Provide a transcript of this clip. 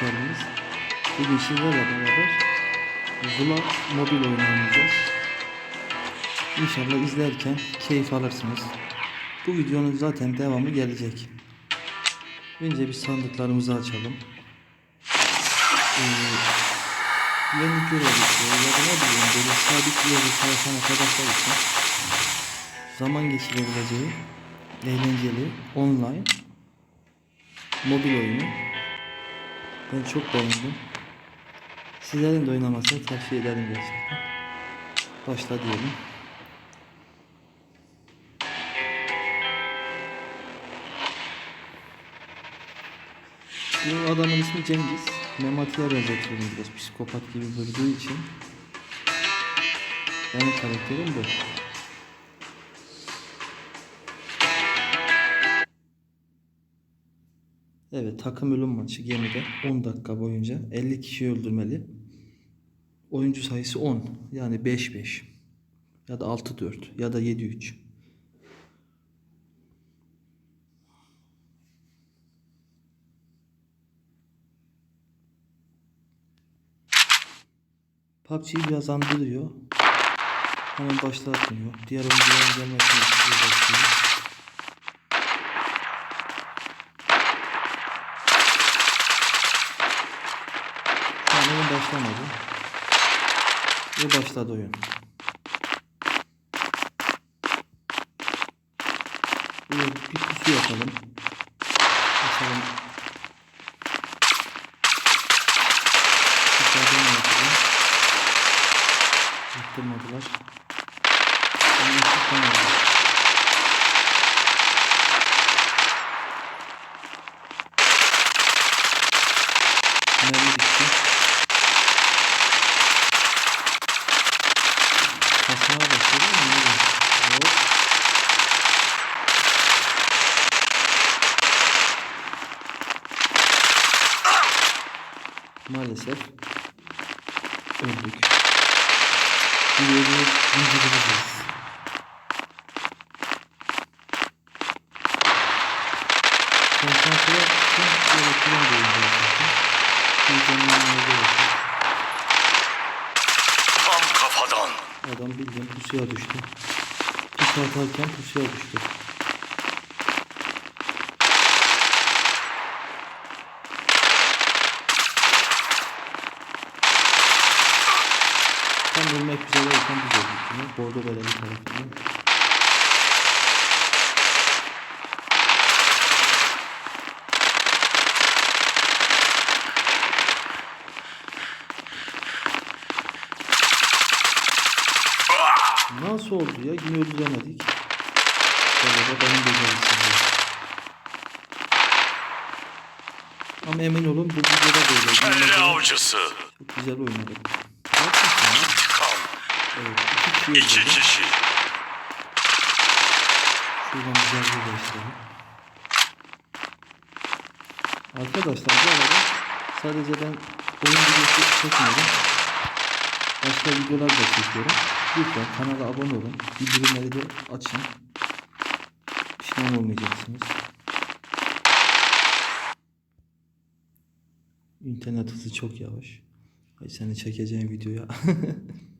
geldiniz. Bugün sizlerle beraber Zula mobil oynayacağız. İnşallah izlerken keyif alırsınız. Bu videonun zaten devamı gelecek. Önce bir sandıklarımızı açalım. Ee, güvenlik görevlisi ya da ne bileyim böyle sabit bir yerde çalışan arkadaşlar için zaman geçirebileceği eğlenceli online mobil oyunu. Ben çok beğendim. Sizlerin de oynamasını tavsiye ederim gerçekten. Başla diyelim. Bu adamın ismi Cengiz. Memati'ye benzetiyorum biraz. Psikopat gibi durduğu için. Benim karakterim bu. Evet takım ölüm maçı gemide 10 dakika boyunca 50 kişi öldürmeli. Oyuncu sayısı 10 yani 5-5 ya da 6-4 ya da 7-3. PUBG'yi biraz andırıyor. Hemen başlatmıyor. Diğer oyuncuların gelmesini bekliyor. Oyun başlamadı. Ve başladı oyun. Böyle bir pusu yapalım. Bakalım. Dışarıdan yapalım? Yaptırmadılar. Yaptırmadım. Mermi bitti. Maalesef öldük. Bir yeri indireceğiz. Konsantre için böyle plan değiştirdim. Heyecanlanmaya gerek yok. Tam kafadan. Adam bildiğin pusuya düştü. Pis atarken pusuya düştü. Tam ölmek üzereyken biz öldük yine. Bordo belediye tarafından. Nasıl oldu ya? Yine öldüremedik. Galiba benim becerisizliğim. Ama emin olun bu videoda böyle. Kelle avcısı. Çok güzel oynadık. Ya. Evet, iki İki kişi. Şuradan güzel bir değiştirelim. Arkadaşlar bu arada sadece ben oyun videosu çekmiyorum. Başka videolar da çekiyorum. Lütfen kanala abone olun. Bildirimleri de açın. Pişman olmayacaksınız. İnternet hızı çok yavaş. Ay seni çekeceğim videoya.